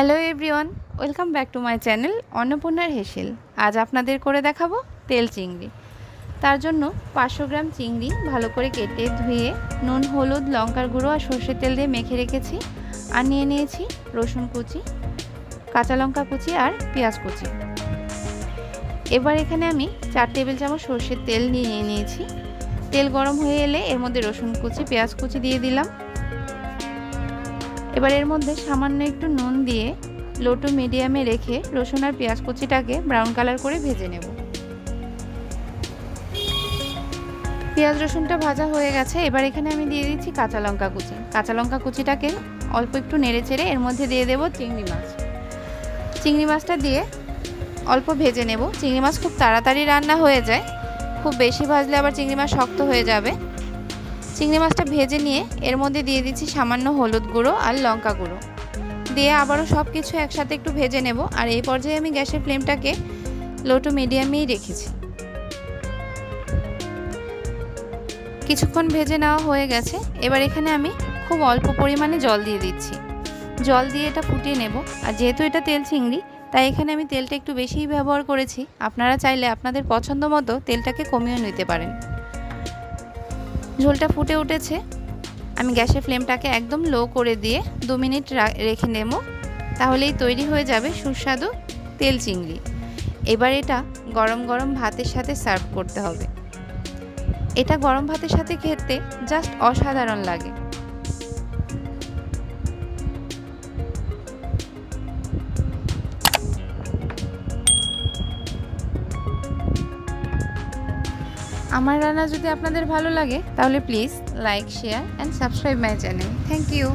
Hello everyone, welcome back to my channel অন্নপূর্ণার হেসেল। আজ আপনাদের করে দেখাবো তেল চিংড়ি। তার জন্য পাঁচশো গ্রাম চিংড়ি ভালো করে কেটে ধুয়ে নুন, হলুদ, লঙ্কার গুঁড়ো আর সর্ষের তেল দিয়ে মেখে রেখেছি আর নিয়ে নিয়েছি রসুন কুচি, কাঁচা লঙ্কা কুচি আর পেঁয়াজ কুচি। এবার এখানে আমি চার টেবিল চামচ সর্ষের তেল নিয়ে নিয়েছি। তেল গরম হয়ে এলে এর মধ্যে রসুন কুচি, পেঁয়াজ কুচি দিয়ে দিলাম। এবার এর মধ্যে সামান্য একটু নুন দিয়ে লো টু মিডিয়ামে রেখে রসুন আর পেঁয়াজ কুচিটাকে ব্রাউন কালার করে ভেজে নেব। পেঁয়াজ রসুনটা ভাজা হয়ে গেছে, এবার এখানে আমি দিয়ে দিচ্ছি কাঁচা লঙ্কা কুচি। কাঁচা লঙ্কা কুচিটাকে অল্প একটু নেড়ে চেড়ে এর মধ্যে দিয়ে দেবো চিংড়ি মাছ। চিংড়ি মাছটা দিয়ে অল্প ভেজে নেব। চিংড়ি মাছ খুব তাড়াতাড়ি রান্না হয়ে যায়। খুব বেশি ভাজলে আবার চিংড়ি মাছ শক্ত হয়ে যাবে। চিংড়ি মাছটা ভেজে নিয়ে এর মধ্যে দিয়ে দিচ্ছি সামান্য হলুদ গুঁড়ো আর লঙ্কা গুঁড়ো। দিয়ে আবারও সব কিছু একসাথে একটু ভেজে নেব। আর এই পর্যায়ে আমি গ্যাসের ফ্লেমটাকে লো টু মিডিয়ামেই রেখেছি। কিছুক্ষণ ভেজে নেওয়া হয়ে গেছে। এবার এখানে আমি খুব অল্প পরিমাণে জল দিয়ে দিচ্ছি। জল দিয়ে এটা ফুটিয়ে নেব। আর যেহেতু এটা তেল চিংড়ি, তাই এখানে আমি তেলটা একটু বেশিই ব্যবহার করেছি। আপনারা চাইলে আপনাদের পছন্দ মতো তেলটাকে কমিয়ে নিতে পারেন। ঝোলটা ফুটে উঠেছে। আমি গ্যাসের ফ্লেমটাকে একদম লো করে দিয়ে দু মিনিট রেখে নেব। তাহলেই তৈরি হয়ে যাবে সুস্বাদু তেল চিংড়ি। এবার এটা গরম গরম ভাতের সাথে সার্ভ করতে হবে। এটা গরম ভাতের সাথে খেতে জাস্ট অসাধারণ লাগে। আমার রান্না যদি আপনাদের ভালো লাগে, তাহলে please like share and subscribe my channel thank you